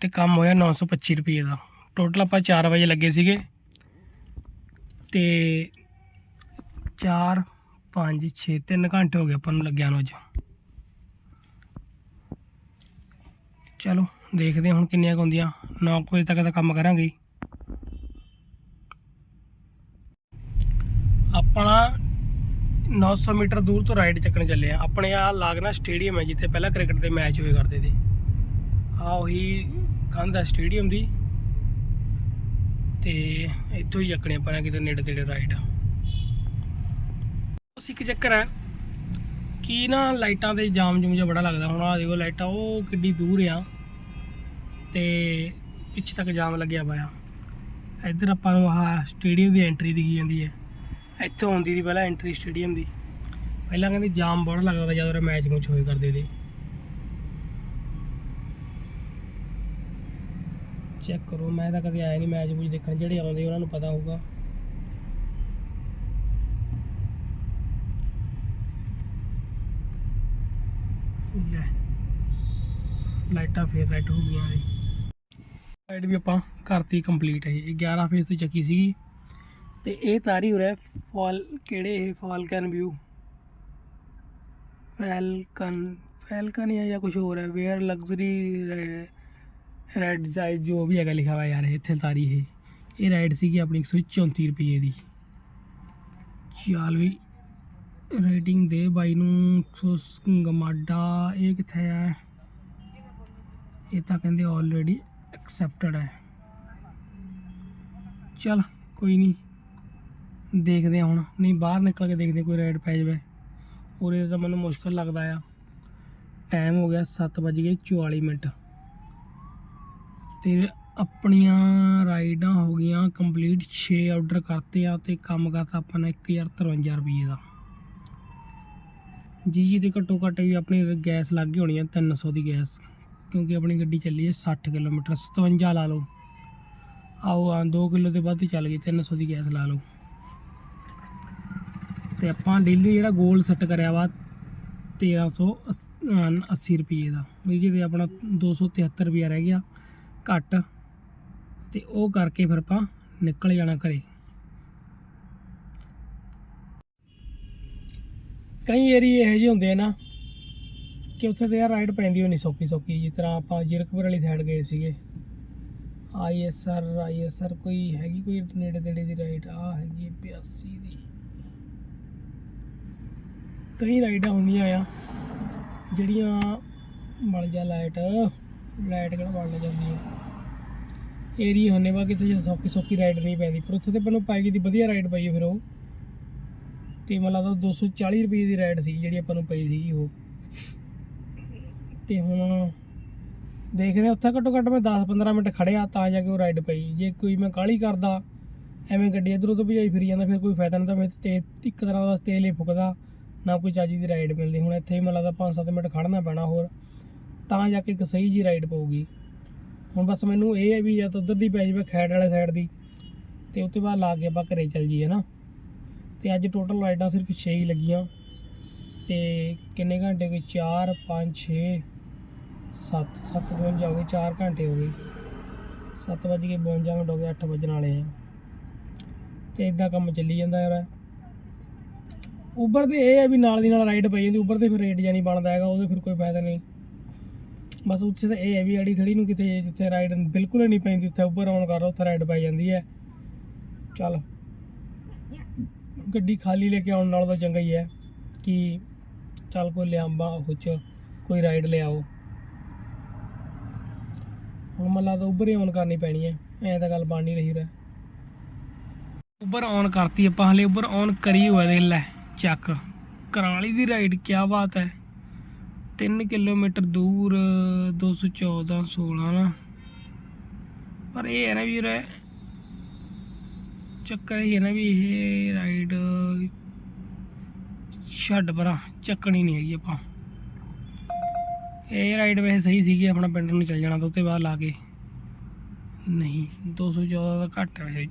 ਤੇ ਕੰਮ ਹੋਇਆ 925 ਰੁਪਏ ਦਾ। ਟੋਟਲ ਆਪਾਂ 4 ਵਜੇ ਲੱਗੇ ਸੀਗੇ। ਤੇ 4 5 6 3 ਘੰਟੇ ਹੋ ਗਏ ਆਪਾਂ ਨੂੰ ਲੱਗਿਆ ਨੂੰ ਅੱਜ। ਚਲੋ, ਦੇਖਦੇ ਹੁਣ ਕਿੰਨੀਆਂ ਕੁ ਹੁੰਦੀਆਂ। 9 ਵਜੇ ਤੱਕ ਦਾ ਕੰਮ ਕਰਾਂਗੇ ਆਪਣਾ 900 ਮੀਟਰ ਦੂਰ ਤੋਂ ਰਾਈਡ ਚੱਕਣ ਚੱਲੇ ਆ। ਆਪਣੇ ਆ ਲਾਗਨਾ ਸਟੇਡੀਅਮ ਹੈ ਜਿੱਥੇ ਪਹਿਲਾਂ ਕ੍ਰਿਕਟ ਦੇ ਮੈਚ ਹੋਏ ਕਰਦੇ ਸੀ। ਆ ਉਹੀ ਕੰਧ ਹੈ ਸਟੇਡੀਅਮ ਦੀ। ਤੇ ਇੱਥੋਂ ਹੀ ਚੱਕਣੇ ਆਪਾਂ ਨੇ ਕਿਤੇ ਨੇੜੇ ਤੇੜੇ ਰਾਈਡ। ਉਸ ਇੱਕ ਚੱਕਰ ਹੈ ਕਿ ਨਾ ਲਾਈਟਾਂ ਦੇ ਜਾਮ ਜੂਮ ਜਿਹਾ ਬੜਾ ਲੱਗਦਾ। ਹੁਣ ਆ ਦੇਖੋ ਲਾਈਟਾਂ, ਉਹ ਕਿੱਡੀ ਦੂਰ ਆ। ਤੇ ਪਿੱਛੇ ਤੱਕ ਜਾਮ ਲੱਗਿਆ ਪਿਆ ਇੱਧਰ ਆਪਾਂ ਨੂੰ ਆਹ ਸਟੇਡੀਅਮ ਦੀ ਐਂਟਰੀ ਦਿਖੀ ਜਾਂਦੀ ਹੈ। ਇੱਥੋਂ ਆਉਂਦੀ ਦੀ ਪਹਿਲਾਂ ਐਂਟਰੀ ਸਟੇਡੀਅਮ ਦੀ। ਪਹਿਲਾਂ ਕਹਿੰਦੇ ਜਾਮ ਬੜਾ ਲੱਗਦਾ ਜਦੋਂ ਮੈਚ ਮੁਚ ਹੋਏ ਕਰਦੇ ਤੇ ਚੈੱਕ ਕਰੋ, ਮੈਂ ਤਾਂ ਕਦੇ ਆਇਆ ਨਹੀਂ ਮੈਚ ਮੁਚ ਦੇਖਣ। ਜਿਹੜੇ ਆਉਂਦੇ ਉਹਨਾਂ ਨੂੰ ਪਤਾ ਹੋਊਗਾ। ਲਾਈਟਾਂ ਫੇਰ ਰੈੱਡ ਹੋ ਗਈਆਂ ਨੇ। ਲਾਈਟ ਵੀ ਆਪਾਂ ਕਰਤੀ ਕੰਪਲੀਟ ਹੈ ਇਹ 11 ਫੇਸ 'ਤੇ ਚੱਕੀ ਸੀਗੀ। ਤੇ ਇਹ ਤਾਰੀ ਹੋ ਰਿਹਾ ਫਾਲ, ਕਿਹੜੇ ਇਹ ਫਾਲਕਨ ਵਿਊ ਫੈਲਕਨ ਫੈਲਕਨ ਜਾਂ ਜਾਂ ਕੁਝ ਹੋਰ ਹੈ? ਵੇਅਰ ਲਗਜ਼ਰੀ ਰੈਡ ਸਾਈਜ਼ ਜੋ ਵੀ ਹੈਗਾ ਲਿਖਿਆ ਹੋਇਆ ਯਾਰ, ਇੱਥੇ ਤਾਰੀ ਇਹ। ਇਹ ਰਾਈਡ ਸੀਗੀ ਆਪਣੀ 134 ਰੁਪਏ ਦੀ। ਚੱਲ ਵੀ ਰੇਟਿੰਗ ਦੇ ਬਾਈ ਨੂੰ ਸੋਸ ਗਮਾਡਾ ਇਹ ਕਿੱਥੇ ਆ? ਇਹ ਤਾਂ ਕਹਿੰਦੇ ਆਲਰੇਡੀ ਐਕਸੈਪਟਡ ਹੈ। ਚਲ, ਕੋਈ ਨਹੀਂ। ਦੇਖਦੇ ਹਾਂ ਹੁਣ। ਨਹੀਂ, ਬਾਹਰ ਨਿਕਲ ਕੇ ਦੇਖਦੇ ਕੋਈ ਰਾਈਡ ਪੈ ਜਾਵੇ। ਉਰੇ ਤਾਂ ਮੈਨੂੰ ਮੁਸ਼ਕਲ ਲੱਗਦਾ ਆ। ਟਾਈਮ ਹੋ ਗਿਆ 7:44 ਮਿੰਟ। ਤੇ ਆਪਣੀਆਂ ਰਾਈਡਾਂ ਹੋ ਗਈਆਂ ਕੰਪਲੀਟ 6 ਆਰਡਰ ਕਰਤੇ ਆ ਤੇ ਕੰਮ ਕਰਤਾ ਆਪਾਂ ਨੇ 1053 ਰੁਪਏ ਦਾ। ਜੀ ਜੀ ਦੇ ਘੱਟੋ ਘੱਟ ਵੀ ਆਪਣੀ ਗੈਸ ਲੱਗ ਗਈ ਹੋਣੀ ਆ 300 ਦੀ ਗੈਸ ਕਿਉਂਕਿ ਆਪਣੀ ਗੱਡੀ ਚੱਲੀ ਹੈ 60 ਕਿਲੋਮੀਟਰ 57 ਲਾ ਲਓ। ਆਓ ਆ 2 ਕਿਲੋ ਦੇ ਵੱਧ ਚੱਲ ਗਈ 300 ਦੀ ਗੈਸ ਲਾ ਲਓ। ਤੇ ਆਪਾਂ ਡੇਲੀ ਜਿਹੜਾ ਗੋਲ ਸੈੱਟ ਕਰਿਆ ਵਾ 1380 ਰੁਪਏ ਦਾ। ਵੀ ਜਿਹਦੇ ਆਪਣਾ 273 ਰੁਪਏ ਰਹਿ ਗਿਆ ਘੱਟ, ਤੇ ਉਹ ਕਰਕੇ ਫਿਰ ਆਪਾਂ ਨਿਕਲ ਜਾਣਾ ਘਰੇ। ਕਈ ਏਰੀਏ ਇਹੋ ਜਿਹੇ ਹੁੰਦੇ ਆ ਨਾ ਕਿ ਉੱਥੇ ਤੇ ਰਾਈਡ ਪੈਂਦੀ ਹੋਣੀ ਸੌਕੀ ਸੌਕੀ ਜਿਸ ਤਰ੍ਹਾਂ ਆਪਾਂ ਜੀਰਕਪੁਰ ਵਾਲੀ ਸਾਈਡ ਗਏ ਸੀਗੇ। ਆਈਐਸਆਰ ਆਈਐਸਆਰ ਕੋਈ ਹੈਗੀ ਕੋਈ ਨੇੜੇ ਤੇੜੇ ਦੀ ਰਾਈਡ ਆ ਹੈਗੀ 82 ਦੀ। ਕਈ ਰਾਈਡਾਂ ਹੁੰਦੀਆਂ ਆ, ਜਿਹੜੀਆਂ ਮਲ ਜਾ ਲਾਈਟ ਲਾਈਟ ਕਿਹੜਾ ਬਣ ਜਾਂਦੀ ਹੈ ਏਰੀਆ ਹੁੰਨੇ ਵਾ ਕਿਤੇ ਜੇ ਸੌਕੀ ਸੌਕੀ ਰਾਈਡ ਨਹੀਂ ਪੈਂਦੀ, ਪਰ ਉੱਥੇ ਤੇ ਮੈਨੂੰ ਪਾਏਗੀ ਦੀ ਵਧੀਆ ਰਾਈਡ ਪਈ ਹੈ ਫਿਰ ਉਹ। ਤੇ ਮੈਨੂੰ ਲੱਗਦਾ 240 ਰੁਪਏ ਦੀ ਰਾਈਡ ਸੀ ਜਿਹੜੀ ਆਪਾਂ ਨੂੰ ਪਈ ਸੀ ਉਹ। ਤੇ ਹੁਣ ਦੇਖਦੇ ਹਾਂ ਉੱਥੇ ਘੱਟੋ ਘੱਟ ਮੈਂ 10-15 ਮਿੰਟ ਖੜਿਆ ਤਾਂ ਜਾ ਕੇ ਉਹ ਰਾਈਡ ਪਈ। ਜੇ ਕੋਈ ਮੈਂ ਕਾਲੀ ਕਰਦਾ, ਐਵੇਂ ਗੱਡੀ ਇੱਧਰ ਉੱਧਰ ਭਜਾਈ ਫਿਰੀ ਜਾਂਦਾ, ਫਿਰ ਕੋਈ ਫਾਇਦਾ ਨਹੀਂ ਤਾਂ ਫਿਰ ਤੇ ਇੱਕ ਤਰ੍ਹਾਂ ਦਾ ਤੇਲ ਹੀ ਫੁਕਦਾ। ਨਾ ਕੋਈ ਚਾਜੀ ਦੀ ਰਾਈਡ ਮਿਲਦੀ। ਹੁਣ ਇੱਥੇ ਹੀ ਮੈਨੂੰ ਲੱਗਦਾ 5-7 ਮਿੰਟ ਖੜਨਾ ਪੈਣਾ ਹੋਰ, ਤਾਂ ਜਾ ਕੇ ਇੱਕ ਸਹੀ ਜੀ ਰਾਈਡ ਪਊਗੀ। ਹੁਣ ਬਸ ਮੈਨੂੰ ਇਹ ਹੈ ਵੀ ਜਾਂ ਤਾਂ ਉੱਧਰ ਦੀ ਪੈ ਜਾਵੇ ਖੈੜ ਵਾਲੇ ਸਾਈਡ ਦੀ, ਤੇ ਉਸ ਤੋਂ ਬਾਅਦ ਲਾ ਕੇ ਆਪਾਂ ਘਰੇ ਚੱਲ ਜਾਈਏ ਨਾ ਤੇ ਅੱਜ ਟੋਟਲ ਰਾਈਡਾਂ ਸਿਰਫ 6 ਹੀ ਲੱਗੀਆਂ। ਤੇ ਕਿੰਨੇ ਘੰਟੇ ਕੋਈ 4 5 6 7 7 52 ਹੋ ਗਏ 4 ਘੰਟੇ ਹੋ ਗਏ। 7 ਵਜੇ ਕੇ 52 ਮਿੰਟ ਹੋ ਗਏ 8 ਵਜਣ ਵਾਲੇ ਆ। ਤੇ ਇਦਾਂ ਕੰਮ ਚੱਲੀ ਜਾਂਦਾ ਯਾਰ। ਉਬਰ ਦੇ ਇਹ ਹੈ ਵੀ ਨਾਲ ਦੀ ਨਾਲ ਰਾਈਡ ਪਈ ਜਾਂਦੀ ਉਬਰ ਤੇ ਫਿਰ ਰੇਟ ਜਾਂ ਨਹੀਂ ਬਣਦਾ ਹੈਗਾ, ਉਹਦੇ ਫਿਰ ਕੋਈ ਫਾਇਦਾ ਨਹੀਂ। ਬਸ ਉੱਥੇ ਤਾਂ ਇਹ ਹੈ ਵੀ ਅੜੀ ਥੜੀ ਨੂੰ ਕਿਤੇ, ਜਿੱਥੇ ਰਾਈਡ ਬਿਲਕੁਲ ਹੀ ਨਹੀਂ ਪੈਂਦੀ ਉੱਥੇ ਉਬਰ ਆਨ ਕਰ ਲਓ, ਉੱਥੇ ਰਾਈਡ ਪੈ ਜਾਂਦੀ ਹੈ। ਚੱਲ। ਗੱਡੀ ਖਾਲੀ ਲੈ ਕੇ ਆਉਣ ਨਾਲ ਤਾਂ ਚੰਗਾ ਹੀ ਹੈ ਕਿ ਚੱਲ ਕੋਈ ਲਿਆਂਬਾ ਕੁਛ ਕੋਈ ਰਾਈਡ ਲਿਆਓ। ਹੁਣ ਮੱਲਾ ਤਾਂ ਉਬਰ ਹੀ ਆਨ ਕਰਨੀ ਪੈਣੀ ਹੈ, ਐਂ ਤਾਂ ਗੱਲ ਬਣ ਨਹੀਂ ਰਹੀ ਉਰੇ ਉਬਰ ਆਨ ਕਰਤੀ ਆਪਾਂ, ਹਲੇ ਉਬਰ ਆਨ ਕਰੀ ਹੋਇਆ ਦੇ ਲੈ। ਚੱਕ। ਕਰਾਲੀ ਦੀ ਰਾਈਡ ਕੀ ਬਾਤ ਹੈ। 3 ਕਿਲੋਮੀਟਰ ਦੂਰ 214 16 ਨਾ। ਪਰ ਇਹ ਹੈ ਨਾ ਵੀ ਚੱਕਰ ਇਹ ਹੈ ਨਾ ਵੀ ਇਹ ਰਾਈਡ ਛੱਡ ਪਰਾਂ, ਚੱਕਣੀ ਨਹੀਂ ਹੈਗੀ ਆਪਾਂ। ਇਹ ਰਾਈਡ ਵੈਸੇ ਸਹੀ ਸੀਗੀ, ਆਪਣਾ ਪਿੰਡ ਨੂੰ ਚੱਲ ਜਾਣਾ ਤਾਂ ਉੱਤੇ ਬਾਅਦ ਲਾ ਕੇ। ਨਹੀਂ 214 ਦਾ ਘੱਟ ਹੈ ਇਹ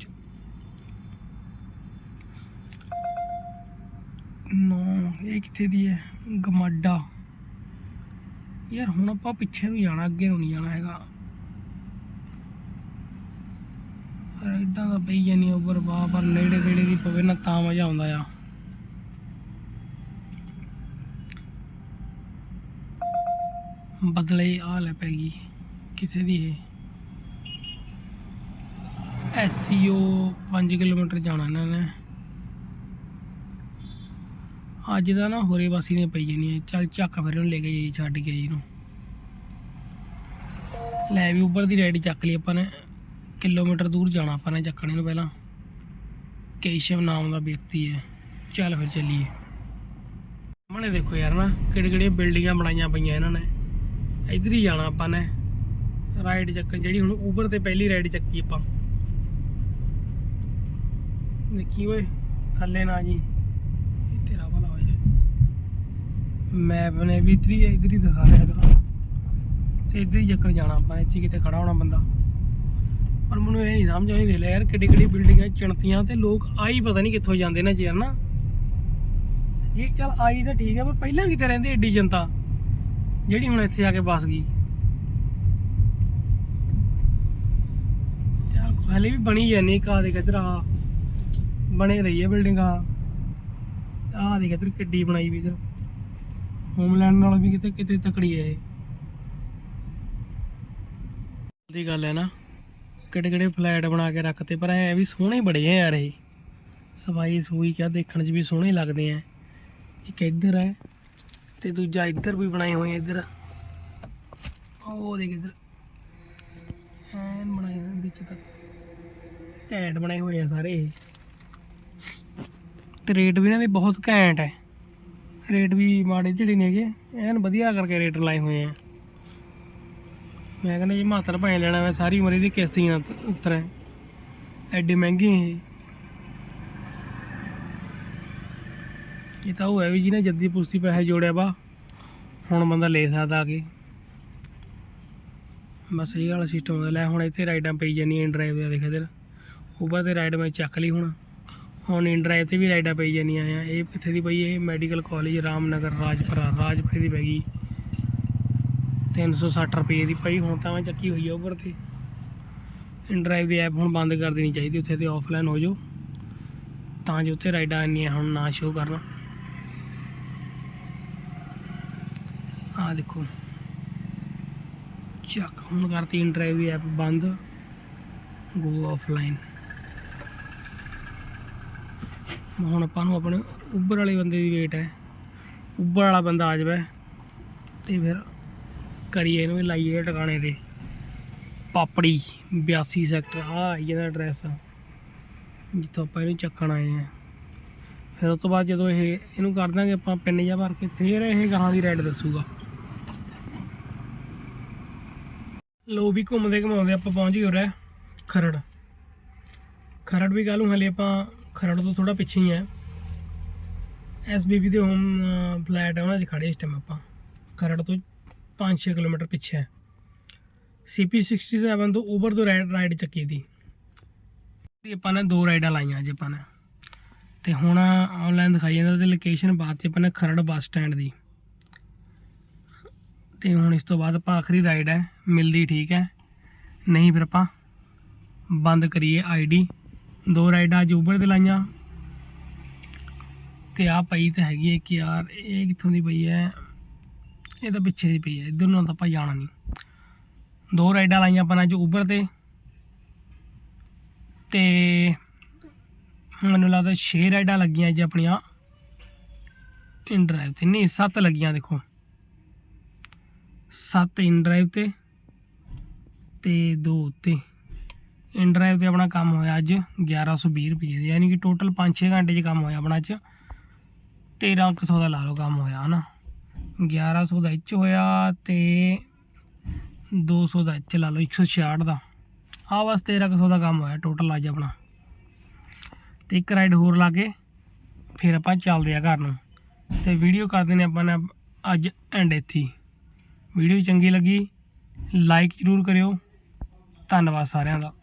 ਨੋ, ਇਹ ਕਿੱਥੇ ਦੀ ਹੈ? ਗਮਾਡਾ। ਯਾਰ, ਹੁਣ ਆਪਾਂ ਪਿੱਛੇ ਨੂੰ ਜਾਣਾ, ਅੱਗੇ ਨੂੰ ਨਹੀਂ ਜਾਣਾ ਹੈਗਾ। ਰਾਈਡਾਂ ਦਾ ਪਈ ਜਾਨੀ ਉੱਪਰ ਬਾਹ ਪਰ ਨੇੜੇ ਨੇੜੇ ਦੀ ਪਵੇ ਨਾ ਤਾਂ ਮਜ਼ਾ ਆਉਂਦਾ ਆ। ਬਦਲੇ ਆ ਲੈ ਪੈ ਗਈ, ਕਿਸੇ ਦੀ ਇਹ। ਐਸਸੀਓ 5 ਕਿਲੋਮੀਟਰ ਜਾਣਾ ਇਹਨਾਂ ਨੇ। ਅੱਜ ਦਾ ਨਾ ਹੋਰੇ ਵਾਸੀ ਨੇ ਪਈ ਜਾਨੀ ਚੱਲ ਚੱਕ ਫਿਰ ਉਹਨੂੰ ਲੈ ਕੇ ਜਾਈ ਛੱਡ ਕੇ ਜੀ ਨੂੰ ਲੈ ਵੀ ਉੱਪਰ ਦੀ ਰਾਈਡ ਚੱਕ ਲਈ ਆਪਾਂ ਨੇ। ਕਿਲੋਮੀਟਰ ਦੂਰ ਜਾਣਾ ਆਪਾਂ ਨੇ ਚੱਕਣੇ ਨੂੰ ਪਹਿਲਾਂ। ਕੇਸ਼ਵ ਨਾਮ ਦਾ ਵਿਅਕਤੀ ਹੈ। ਚੱਲ ਫਿਰ ਚੱਲੀਏ। ਸਾਹਮਣੇ ਦੇਖੋ ਯਾਰ ਨਾ, ਕਿਹੜੀ ਕਿਹੜੀਆਂ ਬਿਲਡਿੰਗਾਂ ਬਣਾਈਆਂ ਪਈਆਂ ਇਹਨਾਂ ਨੇ। ਇੱਧਰ ਹੀ ਜਾਣਾ ਆਪਾਂ ਨੇ। ਰਾਈਡ ਚੱਕਣ ਜਿਹੜੀ ਹੁਣ ਉਬਰ ਤੇ ਪਹਿਲੀ ਰਾਈਡ ਚੱਕੀ ਆਪਾਂ। ਦੇਖੀ ਓਏ, ਥੱਲੇ ਨਾ ਜੀ ਇਹ ਤੇਰਾ ਭਲਾ ਹੋ ਜਾਏ ਮੈਪ ਨੇ ਵੀ ਇੱਧਰ ਹੀ ਇੱਧਰ ਹੀ ਦਿਖਾ ਰਿਹਾ ਹੈਗਾ ਤੇ ਇੱਧਰ ਹੀ ਚੱਕਣ ਜਾਣਾ ਆਪਾਂ, ਇੱਥੇ ਕਿਤੇ ਖੜਾ ਹੋਣਾ ਬੰਦਾ। ਪਰ ਮੈਨੂੰ ਇਹ ਨਹੀਂ ਸਮਝ ਆਉਂਦੀ ਲੈ ਯਾਰ ਕਿੱਡੀ ਕਿੱਡੀ ਬਿਲਡਿੰਗਾਂ ਚਣਤੀਆਂ ਤੇ ਲੋਕ ਆਈ ਪਤਾ ਨਹੀਂ ਕਿੱਥੋਂ ਜਾਂਦੇ ਨੇ ਯਾਰ ਨਾ ਜੇ ਚੱਲ ਆਈ ਤਾਂ ਠੀਕ ਹੈ ਪਰ ਪਹਿਲਾਂ ਕਿਤੇ ਰਹਿੰਦੀ ਏਡੀ ਜਨਤਾ, ਜਿਹੜੀ ਹੁਣ ਇੱਥੇ ਆ ਕੇ ਬਸ ਗਈ। ਚੱਲ ਹਲੇ ਵੀ ਬਣੀ ਜਾਂਦੀ ਕਾ ਦੇ ਕਿਧਰ ਆ। ਬਣੇ ਰਹੀ ਹੈ ਬਿਲਡਿੰਗ ਆ। ਆਹ ਦੇ ਕਿਧਰ ਕਿੱਡੀ ਬਣਾਈ ਵੀ ਇਧਰ। ਹੋਮਲੈਂਡ ਨਾਲ ਵੀ ਕਿਤੇ ਕਿਤੇ ਤਕੜੀ ਹੈ ਇਹ। ਦੀ ਗੱਲ ਹੈ ਨਾ, ਕਿਹੜੇ ਕਿਹੜੇ ਫਲੈਟ ਬਣਾ ਕੇ ਰੱਖਤੇ, ਪਰ ਐ ਵੀ ਸੋਹਣੇ ਬੜੇ ਆ ਯਾਰ ਇਹ। ਸਫ਼ਾਈ ਸੂਈ ਕਿਆ ਦੇਖਣ 'ਚ ਵੀ ਸੋਹਣੇ ਲੱਗਦੇ ਆ। ਇੱਕ ਇੱਧਰ ਹੈ ਤੇ ਦੂਜਾ ਇੱਧਰ ਵੀ ਬਣਾਏ ਹੋਏ ਇੱਧਰ। ਉਹ ਦੇਖ ਇੱਧਰ। ਐਨ ਬਣਾਏ ਹੋਏ ਵਿੱਚ ਤੱਕ। ਘੈਂਟ ਬਣਾਏ ਹੋਏ ਆ ਸਾਰੇ ਇਹ। ਤੇ ਰੇਟ ਵੀ ਇਹਨਾਂ ਦੇ ਬਹੁਤ ਘੈਂਟ ਹੈ। ਰੇਟ ਵੀ ਮਾੜੇ ਝੜੇ ਨਹੀਂ ਹੈਗੇ। ਐਨ ਵਧੀਆ ਕਰਕੇ ਰੇਟ ਲਾਏ ਹੋਏ ਆ। ਮੈਂ ਕਹਿੰਦਾ ਜੀ ਮਾਤਰ ਭਾਵੇਂ ਲੈਣਾ ਮੈਂ ਸਾਰੀ ਉਮਰ ਇਹਦੀ ਕਿਸ਼ਤ ਹੀ ਨਾ ਉਤਰੇ। ਐਡੀ ਮਹਿੰਗੀ ਇਹ। ਇਹ ਤਾਂ ਉਹ ਹੈ ਵੀ ਜਿਹਨੇ ਜੱਦੀ ਪੁਸਤੀ ਪੈਸੇ ਜੋੜਿਆ ਵਾ, ਹੁਣ ਬੰਦਾ ਲੈ ਸਕਦਾ ਆ ਕੇ। ਬਸ ਇਹ ਵਾਲਾ ਸਿਸਟਮ ਹੁੰਦਾ ਲੈ, ਹੁਣ ਇੱਥੇ ਰਾਈਡਾਂ ਪਈ ਜਾਂਦੀਆਂ ਇਨ ਡਰਾਈਵ ਦੇ ਦੇਖ ਇਧਰ। ਉਬਰ ਤੇ ਰਾਈਡ ਮੈਂ ਚੱਕ ਲਈ ਹੁਣ। ਹੁਣ ਇਨ ਡਰਾਈਵ ਤੇ ਵੀ ਰਾਈਡਾਂ ਪਈ ਜਾਂਦੀਆਂ ਆ। ਇਹ ਕਿੱਥੇ ਦੀ ਪਈ ਇਹ ਮੈਡੀਕਲ ਕਾਲਜ ਰਾਮਨਗਰ, ਰਾਜਪੁਰਾ, ਰਾਜਪੁਰੇ ਦੀ ਪੈ ਗਈ। 360 ਰੁਪਏ ਦੀ ਪਈ, ਹੁਣ ਤਾਂ ਮੈਂ ਚੱਕੀ ਹੋਈ ਆ ਉਬਰ ਤੇ। ਇਨ ਦੀ ਐਪ ਹੁਣ ਬੰਦ ਕਰ ਦੇਣੀ ਚਾਹੀਦੀ, ਉੱਥੇ ਤੇ ਆਫਲਾਈਨ ਹੋ ਜਾਓ। ਤਾਂ ਜੋ ਉੱਥੇ ਰਾਈਡਾਂ ਇੰਨੀਆਂ ਹੁਣ ਨਾ ਸ਼ੋ ਕਰਨ। ਆ ਦੇਖੋ। ਚੱਕ, ਹੁਣ ਕਰਤੀ ਇਨਡਰਾਈਵ ਦੀ ਐਪ ਬੰਦ। ਗੋ ਆਫਲਾਈਨ ਹੁਣ ਆਪਾਂ ਨੂੰ ਆਪਣੇ ਉਬਰ ਵਾਲੇ ਬੰਦੇ ਦੀ ਵੇਟ ਹੈ। ਉਬਰ ਵਾਲਾ ਬੰਦਾ ਆ ਜਾਵੇ ਤੇ ਫਿਰ ਕਰੀਏ ਇਹਨੂੰ ਲਾਈਏ ਟਿਕਾਣੇ ਤੇ। ਪਾਪੜੀ 82 ਸੈਕਟਰ ਆ ਆਈ ਇਹਦਾ ਐਡਰੈਸ ਜਿੱਥੋਂ ਆਪਾਂ ਇਹਨੂੰ ਚੱਕਣ ਆਏ ਆ ਫਿਰ ਉਸ ਤੋਂ ਬਾਅਦ ਜਦੋਂ ਇਹ, ਇਹਨੂੰ ਕਰ ਦਾਂਗੇ ਆਪਾਂ ਪਿੰਨ ਜਿਹਾ ਭਰ ਕੇ, ਫਿਰ ਇਹ ਗਾਹਾਂ ਦੀ ਰਾਈਡ ਦੱਸੂਗਾ। ਲੋ ਵੀ ਘੁੰਮਦੇ ਘੁਮਾਉਂਦੇ ਆਪਾਂ ਪਹੁੰਚ ਗਏ ਹੋ ਰਿਹਾ ਖਰੜ। ਖਰੜ ਵੀ ਗੱਲ ਨੂੰ ਹਲੇ ਆਪਾਂ ਖਰੜ ਤੋਂ ਥੋੜਾ ਪਿੱਛੇ ਹੀ ਹੈ। ਐਸਬੀਬੀ ਦੇ ਹੋਮ ਫਲੈਟ ਹੈ ਉਹਨਾਂ 'ਚ ਖੜੇ ਇਸ ਟਾਈਮ ਆਪਾਂ। ਖਰੜ ਤੋਂ 5-6 ਕਿਲੋਮੀਟਰ ਪਿੱਛੇ ਹੈ। ਸੀਪੀ 67 ਤੋਂ ਉਬਰ ਤੋਂ ਰਾਈਡ ਰਾਈਡ ਚੱਕੀ ਦੀ। ਤੇ ਆਪਾਂ ਨੇ ਦੋ ਰਾਈਡਾਂ ਲਾਈਆਂ ਅੱਜ ਆਪਾਂ ਨੇ। ਤੇ ਹੁਣ ਆਨਲਾਈਨ ਦਿਖਾਈ ਜਾਂਦਾ ਤੇ ਲੋਕੇਸ਼ਨ ਬਾਅਦ ਤੇ ਆਪਾਂ ਨੇ ਖਰੜ ਬੱਸ ਸਟੈਂਡ ਦੀ। ਤੇ ਹੁਣ ਇਸ ਤੋਂ ਬਾਅਦ ਆਪਾਂ ਆਖਰੀ ਰਾਈਡ ਹੈ। ਮਿਲਦੀ ਠੀਕ ਹੈ। ਨਹੀਂ ਫਿਰ ਆਪਾਂ ਬੰਦ ਕਰੀਏ ਆਈਡੀ ਦੋ ਰਾਈਡਾਂ ਅੱਜ ਉਬਰ ਤੇ ਲਾਈਆਂ। ਤੇ ਆ ਪਈ ਤਾਂ ਹੈਗੀ ਹੈ ਕਿ ਯਾਰ ਇਹ ਕਿੱਥੋਂ ਦੀ ਪਈ ਹੈ? ਇਹ ਤਾਂ ਪਿੱਛੇ ਦੀ ਪਈ ਹੈ, ਇਧਰ ਨੂੰ ਤਾਂ ਆਪਾਂ ਜਾਣਾ ਨਹੀਂ। ਦੋ ਰਾਈਡਾਂ ਲਾਈਆਂ ਆਪਾਂ ਅੱਜ ਉਬਰ ਤੇ। ਤੇ ਮੈਨੂੰ ਲੱਗਦਾ 6 ਰਾਈਡਾਂ ਲੱਗੀਆਂ ਅੱਜ ਆਪਣੀਆਂ। ਇਨ ਡਰਾਈਵ ਤੇ, ਨਹੀਂ 7 ਲੱਗੀਆਂ ਦੇਖੋ। 7 ਇਨ ਡਰਾਈਵ ਤੇ ਤੇ 2 ਉੱਤੇ। ਇਨ ਡਰਾਈਵ ਤੇ ਆਪਣਾ ਕੰਮ ਹੋਇਆ ਅੱਜ 1120 ਰੁਪਏ ਦੇ, ਯਾਨੀ ਕਿ ਟੋਟਲ 5-6 ਘੰਟੇ 'ਚ ਕੰਮ ਹੋਇਆ ਆਪਣਾ ਅੱਜ। 1300 ਦਾ ਲਾ ਲਓ ਕੰਮ ਹੋਇਆ, ਹਨਾ? 1100 ਦਾ ਇੱਚ ਹੋਇਆ ਤੇ 200 ਦਾ ਇੱਚ ਲਾ ਲਓ 166 ਦਾ। ਆ ਬਸ 1300 ਦਾ ਕੰਮ ਹੋਇਆ ਟੋਟਲ ਅੱਜ ਆਪਣਾ। ਤੇ ਇੱਕ ਰਾਈਡ ਹੋਰ ਲਾ ਕੇ ਫਿਰ ਆਪਾਂ ਚੱਲਦੇ ਆ ਘਰ ਨੂੰ। ਤੇ ਵੀਡੀਓ ਕਰਦੇ ਨੇ ਆਪਾਂ ਨੇ ਅੱਜ ਐਂਡ ਇੱਥੇ ਵੀਡੀਓ ਚੰਗੀ ਲੱਗੀ ਲਾਈਕ ਜ਼ਰੂਰ ਕਰਿਓ। ਧੰਨਵਾਦ ਸਾਰਿਆਂ ਦਾ।